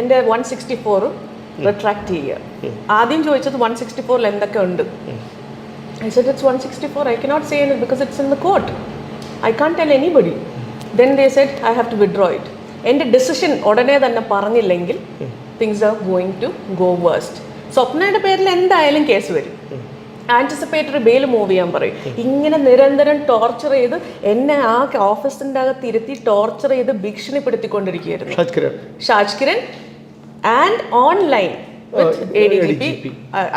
എന്റെ one sixty four retract ചെയ്യുക. ആദ്യം ചോദിച്ചത് വൺ സിക്സ്റ്റി ഫോറിൽ എന്തൊക്കെ ഉണ്ട്? I I it's it's 164. I cannot say it because it's in the court I can't tell anybody then they said I have to withdraw it എന്റെ decision ഉടനെ തന്നെ പറഞ്ഞില്ലെങ്കിൽ things are going to go waste സ്വപ്നയുടെ പേരിൽ എന്തായാലും case വരും. Anticipatory bail move ചെയ്യാൻ പറയും. ഇങ്ങനെ നിരന്തരം ടോർച്ചർ ചെയ്ത് എന്നെ ആ ഓഫീസിന്റെ അകത്ത് ഇരുത്തി ടോർച്ചർ ചെയ്ത് ഭീഷണിപ്പെടുത്തിക്കൊണ്ടിരിക്കുകയായിരുന്നു. Shaj Kiran. Shaj Kiran and online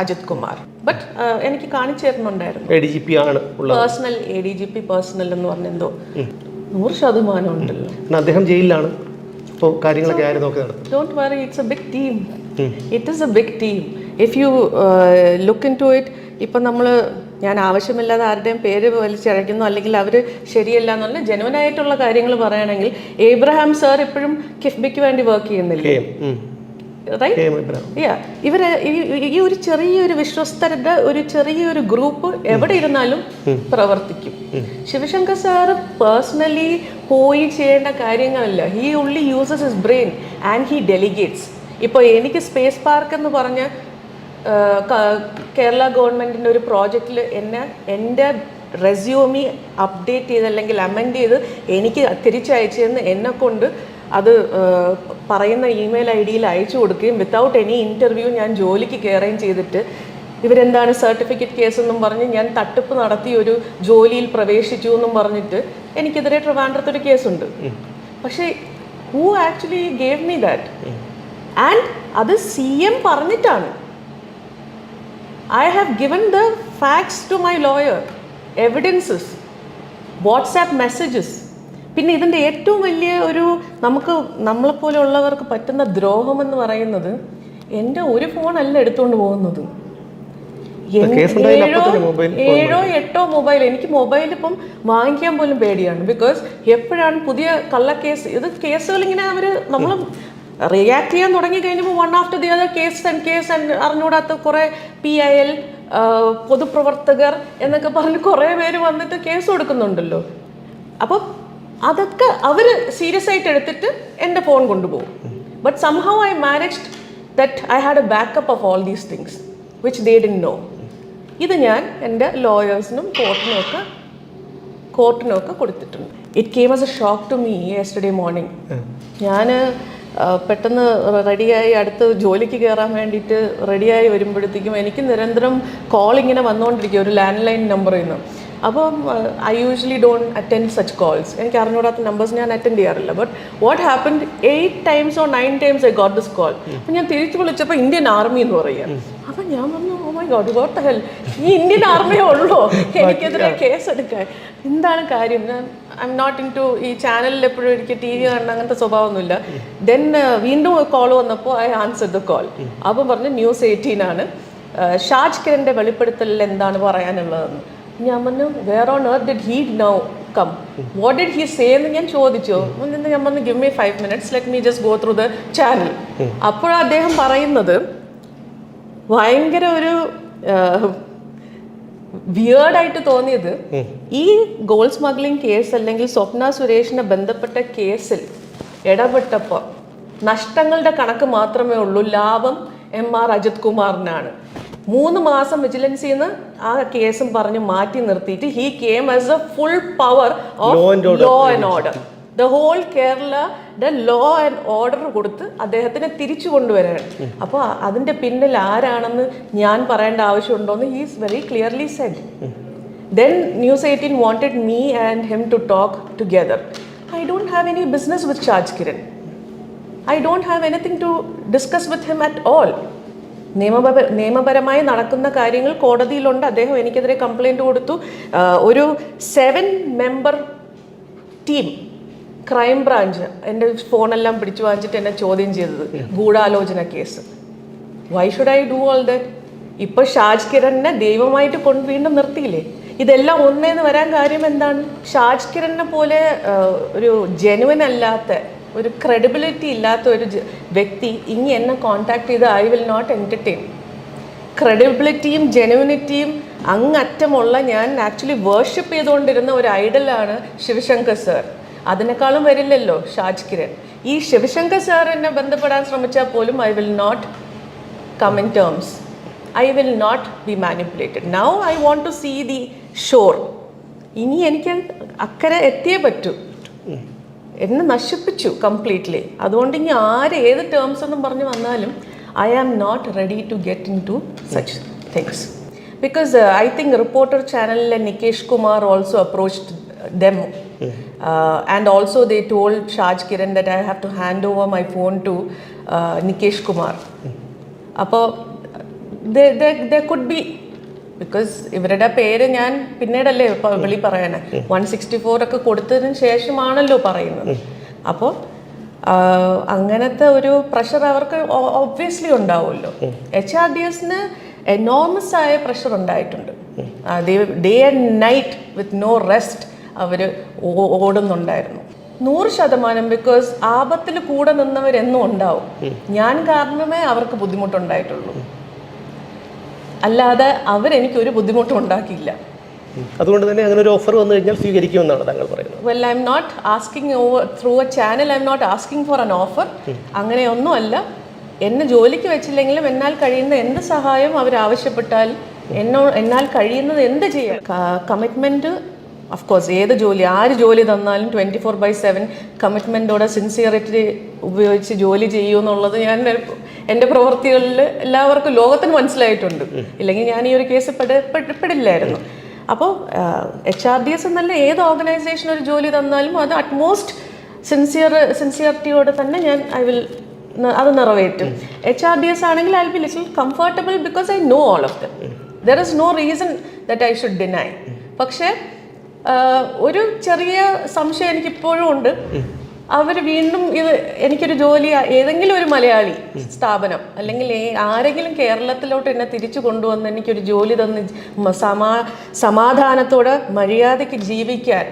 Ajith Kumar but എനിക്ക് കാണിച്ചു തരുന്നുണ്ടായിരുന്നു എ ഡി ജി പി ആണ് personal A D G P personal എന്ന് പറഞ്ഞ എന്തോ. നൂറ് ശതമാനം ഉണ്ടല്ലോ. അദ്ദേഹം ജയിലിലാണ്. അപ്പോൾ കാര്യങ്ങളൊക്കെ ആര് നോക്കി നടത്തും? Don't worry it's a big team it is a big team if you look into it ഇപ്പം നമ്മൾ ഞാൻ ആവശ്യമില്ലാതെ ആരുടെയും പേര് വലിച്ചിറക്കുന്നു അല്ലെങ്കിൽ അവർ ശരിയല്ല എന്നുള്ള ജനുവനായിട്ടുള്ള കാര്യങ്ങൾ പറയുകയാണെങ്കിൽ ഏബ്രഹാം സാർ ഇപ്പോഴും കിഫ്ബിക്ക് വേണ്ടി വർക്ക് ചെയ്യുന്നില്ല. റൈറ്റ് യാ ഇവർ ഈ- ഒരു ചെറിയൊരു വിശ്വസ്തരുടെ ഒരു ചെറിയൊരു ഗ്രൂപ്പ് എവിടെ ഇരുന്നാലും പ്രവർത്തിക്കും. ശിവശങ്കർ സാറ് പേഴ്സണലി പോയി ചെയ്യേണ്ട കാര്യങ്ങളല്ല. He only uses his brain and he delegates ഇപ്പോൾ എനിക്ക് സ്പേസ് പാർക്ക് എന്ന് പറഞ്ഞ കേരള ഗവൺമെന്റിന്റെ ഒരു പ്രോജക്റ്റിൽ എന്നെ എന്റെ റെസ്യൂമി അപ്ഡേറ്റ് ചെയ്ത് അല്ലെങ്കിൽ അമെൻഡ് ചെയ്ത് എനിക്ക് തിരിച്ചയച്ചെന്ന് എന്നെ കൊണ്ട് അത് പറയുന്ന ഇമെയിൽ ഐ ഡിയിൽ അയച്ചു കൊടുക്കുകയും വിത്തൗട്ട് എനി ഇന്റർവ്യൂ ഞാൻ ജോലിക്ക് കയറുകയും ചെയ്തിട്ട് ഇവരെന്താണ് സർട്ടിഫിക്കറ്റ് കേസ് എന്നും പറഞ്ഞ് ഞാൻ തട്ടിപ്പ് നടത്തി ഒരു ജോലിയിൽ പ്രവേശിച്ചു എന്നും പറഞ്ഞിട്ട് എനിക്കെതിരെ ട്രിവാൻഡ്രത്തൊരു കേസുണ്ട്. പക്ഷേ who actually gave me that and അത് സി എം പറഞ്ഞിട്ടാണ്. I have given the facts to my lawyer evidences WhatsApp messages പിന്നെ ഇതിന്റെ ഏറ്റവും വലിയ ഒരു നമുക്ക് നമ്മളെപ്പോലെയുള്ളവർക്ക് പറ്റുന്ന ദ്രോഹം എന്ന് പറയുന്നത് എന്റെ ഒരു ഫോണല്ല എടുത്തുകൊണ്ട് പോകുന്നത്. ഏഴോ എട്ടോ മൊബൈൽ എനിക്ക് മൊബൈൽ ഇപ്പം വാങ്ങിക്കാൻ പോലും പേടിയാണ്. ബിക്കോസ് എപ്പോഴാണ് പുതിയ കള്ളക്കേസ് ഇത് കേസുകൾ ഇങ്ങനെ അവർ നമ്മൾ റിയാക്ട് ചെയ്യാൻ തുടങ്ങി കഴിഞ്ഞപ്പോൾ one after the other case and case and അറിഞ്ഞൂടാത്ത കുറേ പി ഐ എൽ പൊതുപ്രവർത്തകർ എന്നൊക്കെ പറഞ്ഞ് കുറേ പേര് വന്നിട്ട് കേസ് കൊടുക്കുന്നുണ്ടല്ലോ. അപ്പം അതൊക്കെ അവർ സീരിയസ് ആയിട്ട് എടുത്തിട്ട് എന്റെ ഫോൺ കൊണ്ടുപോകും. But somehow I managed that I had a backup of all these things which they didn't know ഇത് ഞാൻ എന്റെ ലോയേഴ്സിനും കോർട്ടിനും ഒക്കെ കോർട്ടിനും ഒക്കെ കൊടുത്തിട്ടുണ്ട് it came as a shock to me yesterday morning ഞാൻ പെട്ടെന്ന് റെഡിയായി അടുത്ത് ജോലിക്ക് കയറാൻ വേണ്ടിയിട്ട് റെഡിയായി വരുമ്പോഴത്തേക്കും എനിക്ക് നിരന്തരം കോൾ ഇങ്ങനെ വന്നുകൊണ്ടിരിക്കുക ഒരു ലാൻഡ് ലൈൻ നമ്പറിൽ നിന്ന് അപ്പം I usually don't attend such calls എനിക്ക് അറിഞ്ഞൂടാത്ത നമ്പേഴ്സ് ഞാൻ അറ്റൻഡ് ചെയ്യാറില്ല. But what happen eight times or nine times I got this call അപ്പം ഞാൻ തിരിച്ചു വിളിച്ചപ്പോൾ ഇന്ത്യൻ ആർമി എന്ന് പറയുക. അപ്പം ഞാൻ പറഞ്ഞു oh my God got hell ഈ ഇന്ത്യൻ ആർമിയേ ഉള്ളൂ? എനിക്കെതിരെ കേസ് എടുക്കാൻ. എന്താണ് കാര്യം? ഞാൻ I M not into ഈ ചാനലിൽ എപ്പോഴും എനിക്ക് ടി വി കാണുന്ന അങ്ങനത്തെ സ്വഭാവമൊന്നുമില്ല. ദെൻ വീണ്ടും കോൾ വന്നപ്പോൾ ഐ ആൻസർ ദ കോൾ അപ്പം പറഞ്ഞു ന്യൂസ് എയ്റ്റീൻ ആണ്. Uh, ഷാജ് കിരന്റെ വെളിപ്പെടുത്തലിൽ എന്താണ് പറയാനുള്ളതെന്ന്? ഞാൻ പറഞ്ഞു where on earth did he now come what did he say എന്ന് ഞാൻ ചോദിച്ചു. നിന്ന് ഞാൻ പറഞ്ഞു give me five minutes let me just go through the channel അപ്പോഴാണ് അദ്ദേഹം പറയുന്നത് ഭയങ്കര ഒരു വിയേർഡായിട്ട് തോന്നിയത് ഈ ഗോൾ സ്മഗ്ലിംഗ് കേസ് അല്ലെങ്കിൽ സ്വപ്ന സുരേഷിനെ ബന്ധപ്പെട്ട കേസിൽ ഇടപെട്ടപ്പോൾ നഷ്ടങ്ങളുടെ കണക്ക് മാത്രമേ ഉള്ളൂ. ലാഭം എം ആർ അജിത് കുമാറിനാണ്. മൂന്ന് മാസം വിജിലൻസിൽ നിന്ന് ആ കേസും പറഞ്ഞ് മാറ്റി നിർത്തിയിട്ട് he came as a full power of law and order the whole കേരളയുടെ ലോ ആൻഡ് ഓർഡർ കൊടുത്ത് അദ്ദേഹത്തിനെ തിരിച്ചു കൊണ്ടുവരാണ്. അപ്പോൾ അതിന്റെ പിന്നിൽ ആരാണെന്ന് ഞാൻ പറയേണ്ട ആവശ്യമുണ്ടോയെന്ന് he's very clearly said then News eighteen wanted me and him to talk together I don't have any business with Shaj Kiran I don't have anything to discuss with him at all നിയമപര നിയമപരമായി നടക്കുന്ന കാര്യങ്ങൾ കോടതിയിലുണ്ട്. അദ്ദേഹം എനിക്കെതിരെ complaint കൊടുത്തു. ഒരു seven member team crime branch എന്റെ ഫോണെല്ലാം പിടിച്ചു വാങ്ങിച്ചിട്ട് എന്നെ ചോദ്യം ചെയ്തത്. ഗൂഢാലോചന case. Why should I do all that ഇപ്പോൾ ഷാജ് കിരണിനെ ദൈവമായിട്ട് കൊണ്ട് വീണ്ടും നിർത്തിയില്ലേ? ഇതെല്ലാം ഒന്നേന്ന് വരാൻ കാര്യം എന്താണ്? ഷാജ് കിരണിനെ പോലെ ഒരു ജെനുവൻ അല്ലാത്ത ഒരു ക്രെഡിബിലിറ്റി ഇല്ലാത്ത ഒരു വ്യക്തി ഇനി എന്നെ കോണ്ടാക്ട് ചെയ്ത് ഐ വിൽ നോട്ട് എന്റർടൈൻ ക്രെഡിബിലിറ്റിയും ജെനുവിനിറ്റിയും അങ്ങറ്റമുള്ള ഞാൻ ആക്ച്വലി വേർഷിപ്പ് ചെയ്തുകൊണ്ടിരുന്ന ഒരു ഐഡലാണ് ശിവശങ്കർ സർ അതിനേക്കാളും വരില്ലല്ലോ ഷാജ് കിരൺ. ഈ ശിവശങ്കർ സാർ എന്നെ ബന്ധപ്പെടാൻ ശ്രമിച്ചാൽ പോലും I will not come in terms I will not be manipulated now I want to see the shore ഇനി എനിക്ക് അക്കരെ എത്തിയേ പറ്റൂ. എന്നെ നശിപ്പിച്ചു കംപ്ലീറ്റ്ലി അതുകൊണ്ട് ഇനി ആര് ഏത് ടേംസ് എന്നും പറഞ്ഞു വന്നാലും I am not ready to get into such things because I think reporter ചാനലിലെ Nikesh Kumar also approached them and also they told Shaj Kiran that I have to hand over my phone to Nikesh Kumar അപ്പോൾ the could be because ഇവരുടെ പേര് ഞാൻ പിന്നീടല്ലേ വിളി പറയാന് one sixty four ഒക്കെ കൊടുത്തതിന് ശേഷമാണല്ലോ പറയുന്നത്. അപ്പോൾ അങ്ങനത്തെ ഒരു പ്രഷർ അവർക്ക് ഒബ്വിയസ്ലി ഉണ്ടാവുമല്ലോ. എച്ച് ആർ ഡി എസിന് എനോമസ് ആയ പ്രഷർ ഉണ്ടായിട്ടുണ്ട്. Day and night with no rest അവർ ഓടുന്നുണ്ടായിരുന്നു. നൂറ് ശതമാനം ബിക്കോസ് ആപത്തിൽ കൂടെ നിന്നവരെന്നും ഉണ്ടാവും. ഞാൻ കാരണമേ അവർക്ക് ബുദ്ധിമുട്ടുണ്ടായിട്ടുള്ളൂ. അല്ലാതെ അവരെനിക്ക് ഒരു ബുദ്ധിമുട്ടും ഉണ്ടാക്കിയില്ല. അതുകൊണ്ട് തന്നെ അങ്ങനെ ഒരു ഓഫർ വന്നു കഴിഞ്ഞാൽ സ്വീകരിക്കുമെന്നാണ് താങ്കൾ പറയുന്നത്. Well I'm not asking over through a channel I'm not asking for an offer അങ്ങനെയൊന്നുമല്ല. എന്നെ ജോലിക്ക് വെച്ചില്ലെങ്കിലും എന്നാൽ കഴിയുന്ന എന്ത് സഹായം അവർ ആവശ്യപ്പെട്ടാൽ എന്നോ എന്നാൽ കഴിയുന്നത് എന്ത് ചെയ്യാം? കമ്മിറ്റ്മെന്റ് ഓഫ് കോഴ്സ് ഏത് ജോലി ആര് ജോലി തന്നാലും ട്വന്റി ഫോർ ബൈ സെവൻ കമ്മിറ്റ്മെന്റോടെ സിൻസിയറിറ്റി ഉപയോഗിച്ച് ജോലി ചെയ്യൂ എന്നുള്ളത് ഞാൻ എന്റെ പ്രവൃത്തികളിൽ എല്ലാവർക്കും ലോകത്തിന് മനസ്സിലായിട്ടുണ്ട്. ഇല്ലെങ്കിൽ ഞാൻ ഈ ഒരു കേസ് പെട പെട- പെടില്ലായിരുന്നു. അപ്പോൾ എച്ച് ആർ ഡി എസ് എന്നല്ല ഏത് ഓർഗനൈസേഷൻ ഒരു ജോലി തന്നാലും അത് അറ്റ്മോസ്റ്റ് സിൻസിയർ സിൻസിയറിറ്റിയോടെ തന്നെ ഞാൻ ഐ വിൽ അത് നിറവേറ്റും. എച്ച് ആർ ഡി എസ് ആണെങ്കിൽ I be little comfortable because I know all of there is no reason that I should deny പക്ഷേ ഒരു ചെറിയ സംശയം എനിക്കിപ്പോഴും ഉണ്ട്. അവർ വീണ്ടും ഇത് എനിക്കൊരു ജോലി ഏതെങ്കിലും ഒരു മലയാളി സ്ഥാപനം അല്ലെങ്കിൽ ആരെങ്കിലും കേരളത്തിലോട്ട് എന്നെ തിരിച്ചു കൊണ്ടുവന്ന് എനിക്കൊരു ജോലി തന്ന് സമാ സമാധാനത്തോടെ മര്യാദയ്ക്ക് ജീവിക്കാൻ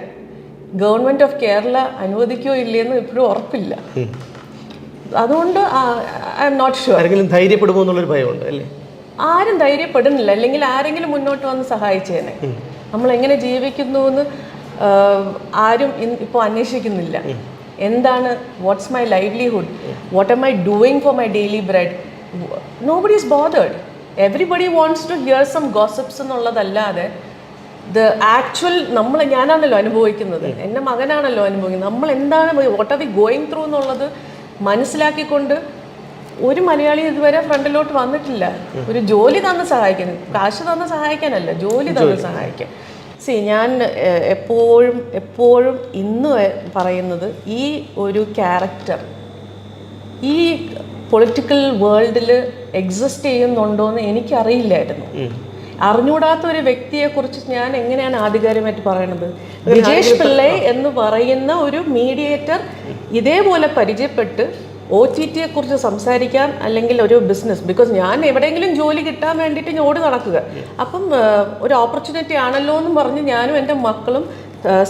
ഗവൺമെന്റ് ഓഫ് കേരള അനുവദിക്കുകയോ ഇല്ലയെന്ന് ഇപ്പോഴും ഉറപ്പില്ല. അതുകൊണ്ട് ഐ എം നോട്ട് ഷുവർ. ആരെങ്കിലും ധൈര്യപ്പെടുമോ എന്നുള്ളൊരു ഭയമുണ്ട് അല്ലേ? ആരും ധൈര്യപ്പെടുന്നില്ല. അല്ലെങ്കിൽ ആരെങ്കിലും മുന്നോട്ട് വന്ന് സഹായിച്ചേനെ. നമ്മൾ എങ്ങനെ ജീവിക്കുന്നു എന്ന് ആരും ഇപ്പോൾ അന്വേഷിക്കുന്നില്ല. എന്താണ് what's my livelihood what am I doing for my daily bread nobody is bothered everybody wants to hear some gossips എന്നുള്ളതല്ലാതെ ദ ആക്ച്വൽ നമ്മൾ ഞാനാണല്ലോ അനുഭവിക്കുന്നത്. എന്റെ മകനാണല്ലോ അനുഭവിക്കുന്നത്. നമ്മൾ എന്താണ് what are we going through എന്നുള്ളത് മനസ്സിലാക്കിക്കൊണ്ട് ഒരു മലയാളി ഇതുവരെ ഫ്രണ്ടിലോട്ട് വന്നിട്ടില്ല. ഒരു ജോലി തന്ന് സഹായിക്കാൻ കാശ് തന്ന് സഹായിക്കാനല്ല ജോലി തന്ന് സഹായിക്കാൻ. സി ഞാൻ എപ്പോഴും എപ്പോഴും ഇന്ന് പറയുന്നത് ഈ ഒരു ക്യാരക്ടർ ഈ പൊളിറ്റിക്കൽ വേൾഡിൽ എക്സിസ്റ്റ് ചെയ്യുന്നുണ്ടോ എന്ന് എനിക്കറിയില്ലായിരുന്നു. അറിഞ്ഞൂടാത്ത ഒരു വ്യക്തിയെക്കുറിച്ച് ഞാൻ എങ്ങനെയാണ് ആധികാരികമായിട്ട് പറയുന്നത് വിജേഷ് പിള്ളൈ എന്ന് പറയുന്ന ഒരു മീഡിയേറ്റർ ഇതേപോലെ പരിചയപ്പെട്ട് ഒ ടി ടിയെ കുറിച്ച് സംസാരിക്കാൻ അല്ലെങ്കിൽ ഒരു ബിസിനസ് ബിക്കോസ് ഞാൻ എവിടെയെങ്കിലും ജോലി കിട്ടാൻ വേണ്ടിയിട്ട് ഞാൻ ഓടി നടക്കുക. അപ്പം ഒരു ഓപ്പർച്യൂണിറ്റി ആണല്ലോ എന്ന് പറഞ്ഞ് ഞാനും എന്റെ മക്കളും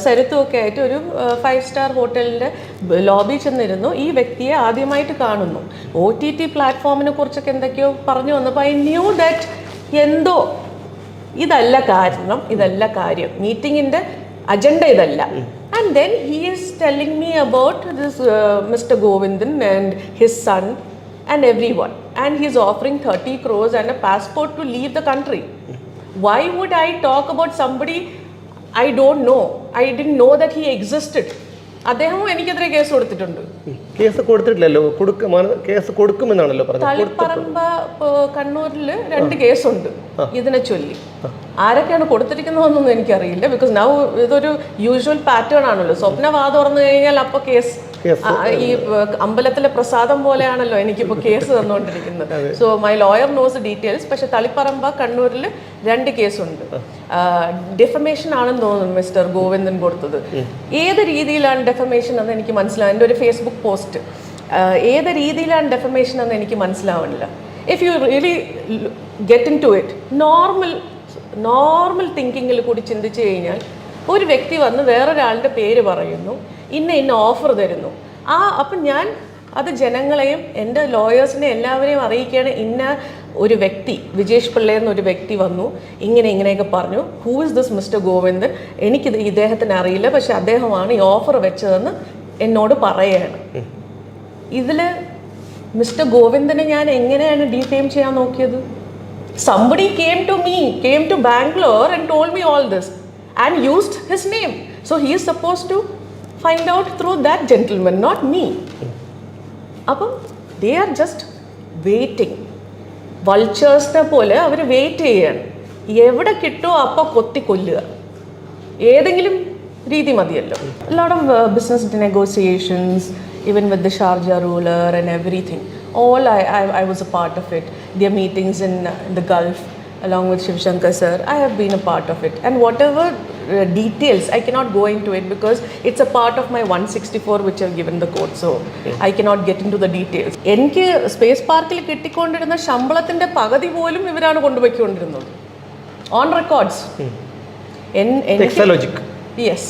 സരിത്തും ഒക്കെ ആയിട്ട് ഒരു ഫൈവ് സ്റ്റാർ ഹോട്ടലിന്റെ ലോബി ചെന്നിരുന്നു. ഈ വ്യക്തിയെ ആദ്യമായിട്ട് കാണുന്നു. ഒ ടി ടി പ്ലാറ്റ്ഫോമിനെ കുറിച്ചൊക്കെ എന്തൊക്കെയോ പറഞ്ഞു വന്നപ്പോൾ ഐ ന്യൂ ദാറ്റ് എന്തോ ഇതല്ല കാരണം ഇതല്ല കാര്യം. മീറ്റിങ്ങിന്റെ അജണ്ട ഇതല്ല and then he is telling me about this Mr Govindan and his son and everyone and he is offering thirty crores and a passport to leave the country why would I talk about somebody I don't know? I didn't know that he existed. അദ്ദേഹവും എനിക്കെതിരെ case കൊടുത്തിട്ടുണ്ട്. Case കൊടുത്തിട്ടില്ലല്ലോ? കൊടുക്ക case കൊടുക്കുമെന്നാണല്ലോ Taliparamba കണ്ണൂരിൽ രണ്ട് കേസുണ്ട്. ഇതിനെ ചൊല്ലി. ആരൊക്കെയാണ് കൊടുത്തിരിക്കുന്നതെന്നൊന്നും എനിക്കറിയില്ല. ബിക്കോസ് നൗ ഇതൊരു യൂഷ്വൽ പാറ്റേൺ ആണല്ലോ. സ്വപ്ന വാ തുറന്നു കഴിഞ്ഞാൽ അപ്പോൾ കേസ് ഈ അമ്പലത്തിലെ പ്രസാദം പോലെയാണല്ലോ എനിക്കിപ്പോൾ case തന്നുകൊണ്ടിരിക്കുന്നത് so my lawyer knows details പക്ഷെ തളിപ്പറമ്പ കണ്ണൂരിൽ രണ്ട് കേസുണ്ട്. ഡെഫമേഷൻ ആണെന്ന് തോന്നുന്നു മിസ്റ്റർ ഗോവിന്ദൻ കൊടുത്തത്. ഏത് രീതിയിലാണ് ഡെഫമേഷൻ എന്ന് എനിക്ക് മനസ്സിലാവും എന്റെ ഒരു ഫേസ്ബുക്ക് പോസ്റ്റ് ഏത് രീതിയിലാണ് ഡെഫമേഷൻ എന്ന് എനിക്ക് മനസ്സിലാവണില്ല if you really get into it normal normal തിങ്കിങ്ങിൽ കൂടി ചിന്തിച്ചു കഴിഞ്ഞാൽ ഒരു വ്യക്തി വന്ന് വേറൊരാളുടെ പേര് പറയുന്നു. ഇന്ന ഇന്ന ഓഫർ തരുന്നു. ആ അപ്പം ഞാൻ അത് ജനങ്ങളെയും എന്റെ ലോയേഴ്സിനെ എല്ലാവരെയും അറിയിക്കുകയാണ്. ഇന്ന ഒരു വ്യക്തി വിജേഷ് പിള്ളേ എന്നൊരു വ്യക്തി വന്നു. ഇങ്ങനെ ഇങ്ങനെയൊക്കെ പറഞ്ഞു. Who is this Mr Govindan എനിക്കിത് ഇദ്ദേഹത്തിന് അറിയില്ല. പക്ഷെ അദ്ദേഹമാണ് ഈ ഓഫർ വെച്ചതെന്ന് എന്നോട് പറയുകയാണ് ഇതിൽ മിസ്റ്റർ ഗോവിന്ദനെ ഞാൻ എങ്ങനെയാണ് ഡിഫെയിം ചെയ്യാൻ നോക്കിയത്? Somebody came to me came to Bangalore and told me all this and used his name so he is suppose to find out through that gentlemen not me അപ്പം they are just waiting വൾച്ചേഴ്സിനെ പോലെ അവർ wait ചെയ്യാണ്. എവിടെ കിട്ടുമോ അപ്പോൾ കൊത്തി കൊല്ലുക. ഏതെങ്കിലും രീതി മതിയല്ലോ. Lot of business negotiations even with the Sharjah ruler and everything all I I was a part of it their meetings in the Gulf along with Shiv Shankar sir, I have been a part of it. And whatever uh, details, I cannot go into it because it's a part of my 164 which I've given the code. So I cannot get into the details. എനിക്ക് space പാർക്കിൽ കിട്ടിക്കൊണ്ടിരുന്ന ശമ്പളത്തിന്റെ പകുതി പോലും ഇവരാണ് കൊണ്ടുപോയിക്കൊണ്ടിരുന്നത്. On records yes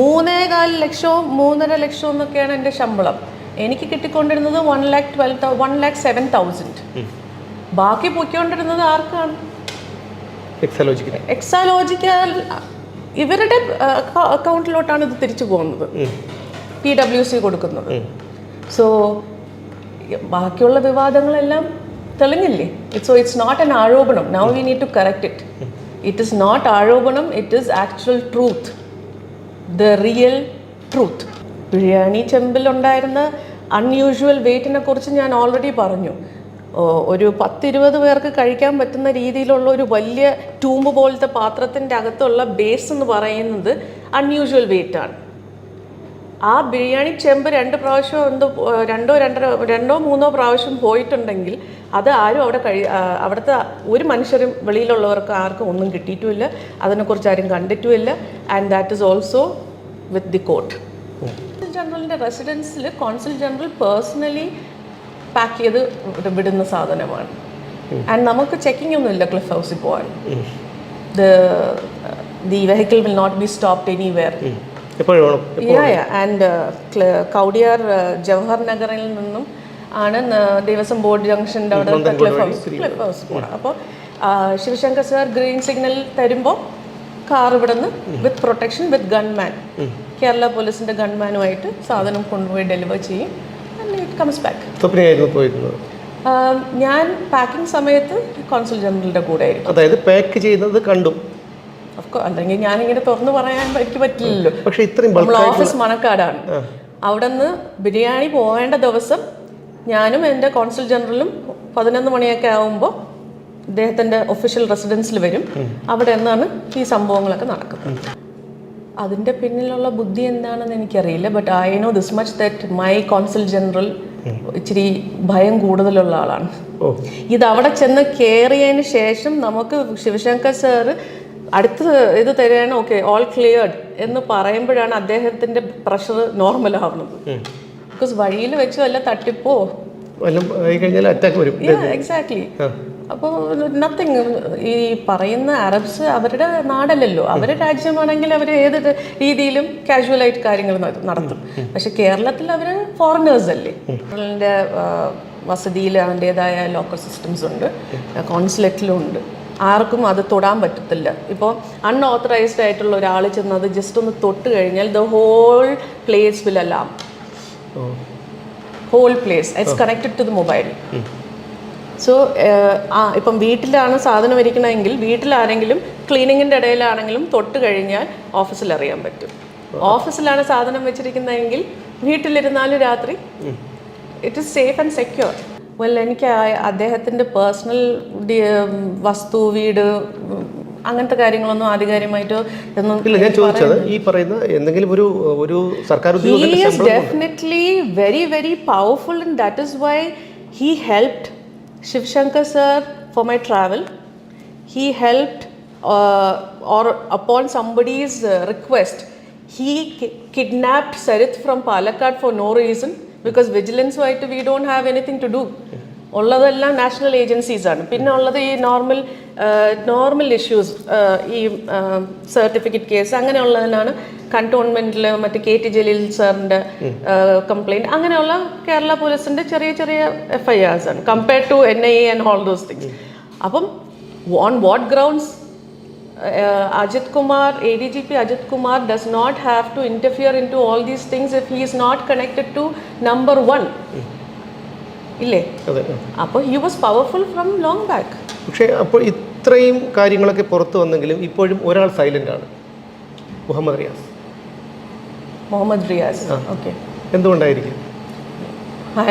മൂന്നേകാൽ ലക്ഷവും മൂന്നര ലക്ഷവും എന്നൊക്കെയാണ് എന്റെ ശമ്പളം. എനിക്ക് കിട്ടിക്കൊണ്ടിരുന്നത് one lakh twelve one lakh seven thousand ബാക്കി പൊയ്ക്കൊണ്ടിരുന്നത് ആർക്കാണ്? എക്സാലോജിക്കൽ ഇവരുടെ അക്കൗണ്ടിലോട്ടാണ് ഇത് തിരിച്ചു പോകുന്നത്. പി ഡബ്ല്യു സി കൊടുക്കുന്നത്. സോ ബാക്കിയുള്ള വിവാദങ്ങളെല്ലാം തെളിഞ്ഞില്ലേ? It so it's not an ആരോപണം now we need to correct it it is not ആരോപണം it is actual truth the real truth biryani ചെമ്പിലുണ്ടായിരുന്ന unusual വെയിറ്റിനെ കുറിച്ച് ഞാൻ ഓൾറെഡി പറഞ്ഞു. ഒരു പത്തിരുപത് പേർക്ക് കഴിക്കാൻ പറ്റുന്ന രീതിയിലുള്ള ഒരു വലിയ ട്യൂമ്പ് പോലത്തെ പാത്രത്തിന്റെ അകത്തുള്ള ബേസ് എന്ന് പറയുന്നത് അൺയൂഷ്വൽ വെയിറ്റ് ആണ്. ആ ബിരിയാണി ചെമ്പ് രണ്ട് പ്രാവശ്യം എന്തോ രണ്ടോ രണ്ടോ രണ്ടര രണ്ടോ മൂന്നോ പ്രാവശ്യം പോയിട്ടുണ്ടെങ്കിൽ അത് ആരും അവിടെ കഴി അവിടുത്തെ ഒരു മനുഷ്യരും വെളിയിലുള്ളവർക്ക് ആർക്കും ഒന്നും കിട്ടിയിട്ടുമില്ല. അതിനെക്കുറിച്ച് ആരും കണ്ടിട്ടുമില്ല. And that is also with the coat consul ജനറലിന്റെ റെസിഡൻസിൽ കോൺസുൽ ജനറൽ പേഴ്സണലി പാക്ക് ചെയ്ത് വിടുന്ന സാധനമാണ്. ആൻഡ് നമുക്ക് ചെക്കിംഗ് ഒന്നുമില്ല ക്ലിഫ് ഹൗസിൽ പോകാൻ the vehicle will not be stopped anywhere where and Kowdiar Jawahar നഗറിൽ നിന്നും ആണ് ദേവസ്വം ബോർഡ് ജംഗ്ഷന്റെ അവിടെ ക്ലിഫ് ഹൗസ് ക്ലിഫ് ഹൗസ് പോകണം അപ്പോൾ ശിവശങ്കർ സാർ ഗ്രീൻ സിഗ്നൽ തരുമ്പോൾ കാർ ഇവിടെ നിന്ന് with protection with gunman Kerala പോലീസിന്റെ ഗൺമാനുമായിട്ട് സാധനം കൊണ്ടുപോയി ഡെലിവർ ചെയ്യും. കംസ് ബാക്ക് സ്വപ്നയായിരുന്നു പോയിരുന്നത്. ഞാൻ പാക്കിംഗ് സമയത്ത് കോൺസുൽ ജനറലിന്റെ കൂടെ ആയിരുന്നു അതായത് പാക്ക് ചെയ്യുന്നത് കണ്ടു. അല്ലെങ്കിൽ ഞാനിങ്ങനെ തുറന്നു പറയാൻ എനിക്ക് പറ്റില്ലല്ലോ. പക്ഷേ ഇത്രയും നമ്മൾ ഓഫീസ് മണക്കാടാണ്. അവിടെ നിന്ന് ബിരിയാണി പോവേണ്ട ദിവസം ഞാനും എന്റെ കോൺസുൽ ജനറലും പതിനൊന്ന് മണിയൊക്കെ ആകുമ്പോൾ അദ്ദേഹത്തിന്റെ ഒഫീഷ്യൽ റെസിഡൻസിൽ വരും. അവിടെ നിന്നാണ് ഈ സംഭവങ്ങളൊക്കെ നടക്കുന്നത്. അതിന്റെ പിന്നിലുള്ള ബുദ്ധി എന്താണെന്ന് എനിക്കറിയില്ല but I know this much that my consul general ഇച്ചിരി ഭയം കൂടുതലുള്ള ആളാണ്. ഇത് അവിടെ ചെന്ന് കയറിയതിന് ശേഷം നമുക്ക് ശിവശങ്കർ സാറ് അടുത്ത് ഇത് തരാണ് ഓക്കെ ഓൾ ക്ലിയർഡ് എന്ന് പറയുമ്പോഴാണ് അദ്ദേഹത്തിന്റെ പ്രഷർ നോർമൽ ആവുന്നത്. ബിക്കോസ് വഴിയിൽ വെച്ച് വല്ല തട്ടിപ്പോ? എക്സാക്ട്ലി അപ്പോൾ നത്തിങ് ഈ പറയുന്ന അറബ്സ് അവരുടെ നാടല്ലല്ലോ. അവരുടെ രാജ്യമാണെങ്കിൽ അവർ ഏത് രീതിയിലും കാഷ്വലായിട്ട് കാര്യങ്ങൾ നട- നടത്തും. പക്ഷെ കേരളത്തിൽ അവർ ഫോറിനേഴ്സ് അല്ലേ? അവരുടെ വസതിയിൽ അതിന്റെതായ ലോക്കൽ സിസ്റ്റംസ് ഉണ്ട്. കോൺസുലേറ്റിലും ഉണ്ട്. ആർക്കും അത് തൊടാൻ പറ്റത്തില്ല. ഇപ്പോൾ അൺഓത്തറൈസ്ഡ് ആയിട്ടുള്ള ഒരാൾ ചെന്ന് അത് ജസ്റ്റ് ഒന്ന് തൊട്ട് കഴിഞ്ഞാൽ the whole place will alarm whole place it's connected to the mobile so ആ ഇപ്പം വീട്ടിലാണ് സാധനം ഇരിക്കണമെങ്കിൽ വീട്ടിലാരെങ്കിലും ക്ലീനിങ്ങിന്റെ ഇടയിലാണെങ്കിലും തൊട്ട് കഴിഞ്ഞാൽ ഓഫീസിൽ അറിയാൻ പറ്റും. ഓഫീസിലാണ് സാധനം വെച്ചിരിക്കുന്നതെങ്കിൽ വീട്ടിലിരുന്നാലും രാത്രി it is safe and secure well എനിക്ക് അദ്ദേഹത്തിന്റെ പേഴ്സണൽ വസ്തു വീട് അങ്ങനത്തെ കാര്യങ്ങളൊന്നും ആധികാരികമായിട്ടോ ഒന്നും ഇല്ല ഞാൻ ചോദിച്ചത് ഈ പറയുന്ന എന്തെങ്കിലും ഒരു ഒരു സർക്കാർ definitely very very powerful and that is why he helped Shiv Shankar sir, for my travel, he helped uh, or upon somebody's uh, request, he ki- kidnapped Sarith from Palakkad for no reason because vigilance wise we don't have anything to do. ഉള്ളതെല്ലാം national ഏജൻസീസാണ് പിന്നെ ഉള്ളത് ഈ normal normal issues ഈ certificate case അങ്ങനെയുള്ളതിനാണ് കണ്ടോൺമെന്റിൽ മറ്റേ K T Jaleel സാറിന്റെ കംപ്ലൈന്റ് അങ്ങനെയുള്ള കേരള പോലീസിന്റെ ചെറിയ ചെറിയ എഫ് ഐ ആർസ് ആണ്. Compared to N I A and all those things അപ്പം on what grounds Ajith Kumar A D G P Ajith Kumar does not have to interfere in to all these things if he is not connected to number one. ഇല്ലേ? അപ്പോൾ he was powerful from long back പക്ഷേ അപ്പോൾ ഇത്രയും കാര്യങ്ങളൊക്കെ പുറത്തു വന്നെങ്കിലും ഇപ്പോഴും ഒരാൾ സൈലന്റ് ആണ്. മുഹമ്മദ് റിയാസ്. മുഹമ്മദ് റിയാസ്. ഓക്കെ എന്തുകൊണ്ടായിരിക്കും?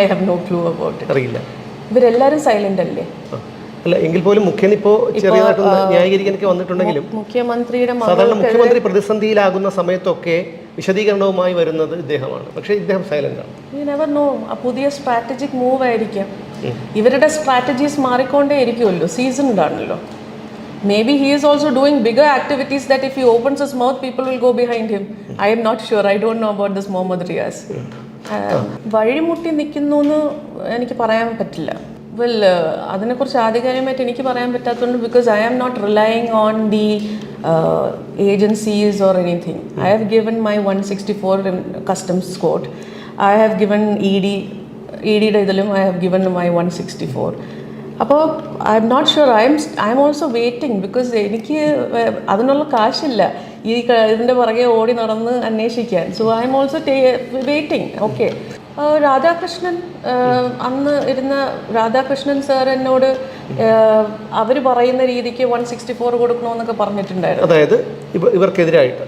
I have no clue about അറിയില്ല. ഇവരെല്ലാവരും സൈലന്റ് അല്ലേ. അല്ല എങ്കിൽ പോലും മുഖ്യൻ ഇപ്പോൾ ചെറിയതായിട്ടൊന്ന് ന്യായീകരിക്കാനൊക്കെ വന്നിട്ടുണ്ടെങ്കിലും മുഖ്യമന്ത്രിയുടെ സാധാരണ മുഖ്യമന്ത്രി പ്രതിസന്ധിയിലാകുന്ന സമയത്തൊക്കെ വിശദീകരണവുമായി വരുന്നത് ഇദ്ദേഹമാണ്. പക്ഷേ ഇദ്ദേഹം സൈലന്റ് ആണ്. യു നെവർ നോ ആ പുതിയ സ്ട്രാറ്റജിക് മൂവ് ആയിരിക്കാം. ഇവരുടെ സ്ട്രാറ്റജീസ് മാറിക്കൊണ്ടേ ഇരിക്കുമല്ലോ സീസൺഡ് ആണല്ലോ may be he is also doing bigger activities that if he opens his mouth people will go behind him I'm not sure I don't know about this Muhammad Riyas വഴിമുട്ടി നിൽക്കുന്നു എന്ന് എനിക്ക് പറയാൻ പറ്റില്ല. Well അതിനെക്കുറിച്ച് ആധികാരികമായിട്ട് എനിക്ക് പറയാൻ പറ്റാത്തതുകൊണ്ട് because I am not relying on the agencies or or I I given my one sixty four customs code I have given ED, ഡിയുടെ ഇതിലും I have given my one sixty four അപ്പോൾ I'm not sure I'm I'm also waiting because എനിക്ക് അതിനുള്ള കാശില്ല. ഈ ഇതിന്റെ പുറകെ ഓടി നടന്ന് അന്വേഷിക്കാൻ. So I'm also waiting okay Radhakrishnan അന്ന് ഇരുന്ന രാധാകൃഷ്ണൻ സാർ എന്നോട് അവർ പറയുന്ന രീതിക്ക് വൺ സിക്സ്റ്റി ഫോർ കൊടുക്കണമെന്നൊക്കെ പറഞ്ഞിട്ടുണ്ടായിരുന്നു. അതായത് ഇവ ഇവർക്കെതിരായിട്ട്?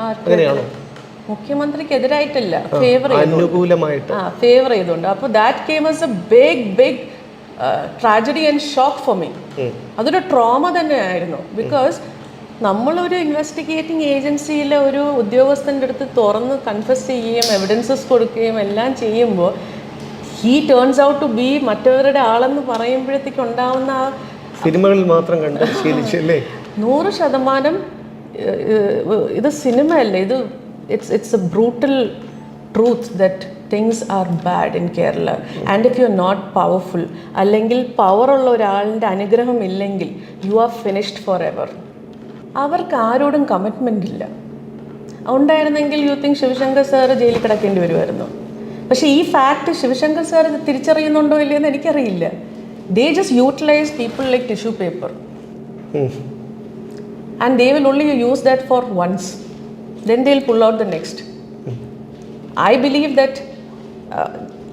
അങ്ങനെയാണോ? മുഖ്യമന്ത്രിക്കെതിരായിട്ടല്ല ഫേവർ അനുകൂലമായിട്ട്. ആ ഫേവർ ചെയ്തുകൊണ്ട്. അപ്പോൾ that came as a big big tragedy and shock for me അതൊരു ട്രോമ തന്നെയായിരുന്നു ബിക്കോസ് നമ്മളൊരു ഇൻവെസ്റ്റിഗേറ്റിംഗ് ഏജൻസിയിലെ ഒരു ഉദ്യോഗസ്ഥന്റെ അടുത്ത് തുറന്ന് കൺഫസ് ചെയ്യുകയും എവിഡൻസസ് കൊടുക്കുകയും എല്ലാം ചെയ്യുമ്പോൾ he turns out to be മറ്റവരുടെ ആളെന്ന് പറയുമ്പോഴത്തേക്ക് ഉണ്ടാവുന്ന ആ സിനിമകളിൽ മാത്രം കണ്ട് ശീലിച്ചല്ലേ? നൂറ് ശതമാനം ഇത് സിനിമ ഇത് സിനിമയല്ലേ? ഇത് it's it's a brutal truth that things are bad in Kerala and if you are not powerful അല്ലെങ്കിൽ പവറുള്ള ഒരാളിന്റെ അനുഗ്രഹം ഇല്ലെങ്കിൽ you are finished for ever അവർക്ക് ആരോടും കമ്മിറ്റ്മെന്റ് ഇല്ല. ഉണ്ടായിരുന്നെങ്കിൽ യു തിങ്ക് ശിവശങ്കർ സാർ ജയിലിൽ കിടക്കേണ്ടി വരുമായിരുന്നു. പക്ഷേ ഈ ഫാക്റ്റ് ശിവശങ്കർ സാർ തിരിച്ചറിയുന്നുണ്ടോ ഇല്ലയെന്ന് എനിക്കറിയില്ല. They just utilise people like tissue paper and they will only only use that for once. Then they'll pull out the next. I believe that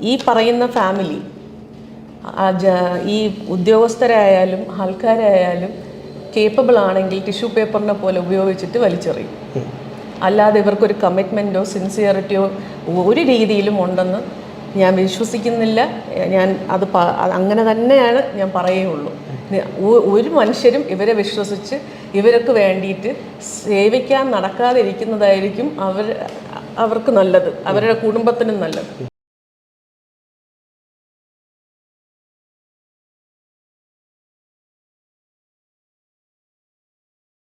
ഈ പറയുന്ന ഫാമിലി ഈ ഉദ്യോഗസ്ഥരായാലും ആൾക്കാരായാലും കേപ്പബിൾ ആണെങ്കിൽ ടിഷ്യൂ പേപ്പറിനെ പോലെ ഉപയോഗിച്ചിട്ട് വലിച്ചെറിയും. അല്ലാതെ ഇവർക്കൊരു കമ്മിറ്റ്മെന്റോ സിൻസിയറിറ്റിയോ ഒരു രീതിയിലും ഉണ്ടെന്ന് ഞാൻ വിശ്വസിക്കുന്നില്ല. ഞാൻ അത് അങ്ങനെ തന്നെയാണ് ഞാൻ പറയുകയുള്ളൂ. ഒരു മനുഷ്യരും ഇവരെ വിശ്വസിച്ച് ഇവർക്ക് വേണ്ടിയിട്ട് സേവിക്കാൻ നടക്കാതെ ഇരിക്കുന്നതായിരിക്കും അവർ അവർക്ക് നല്ലത് അവരുടെ കുടുംബത്തിനും നല്ലത്.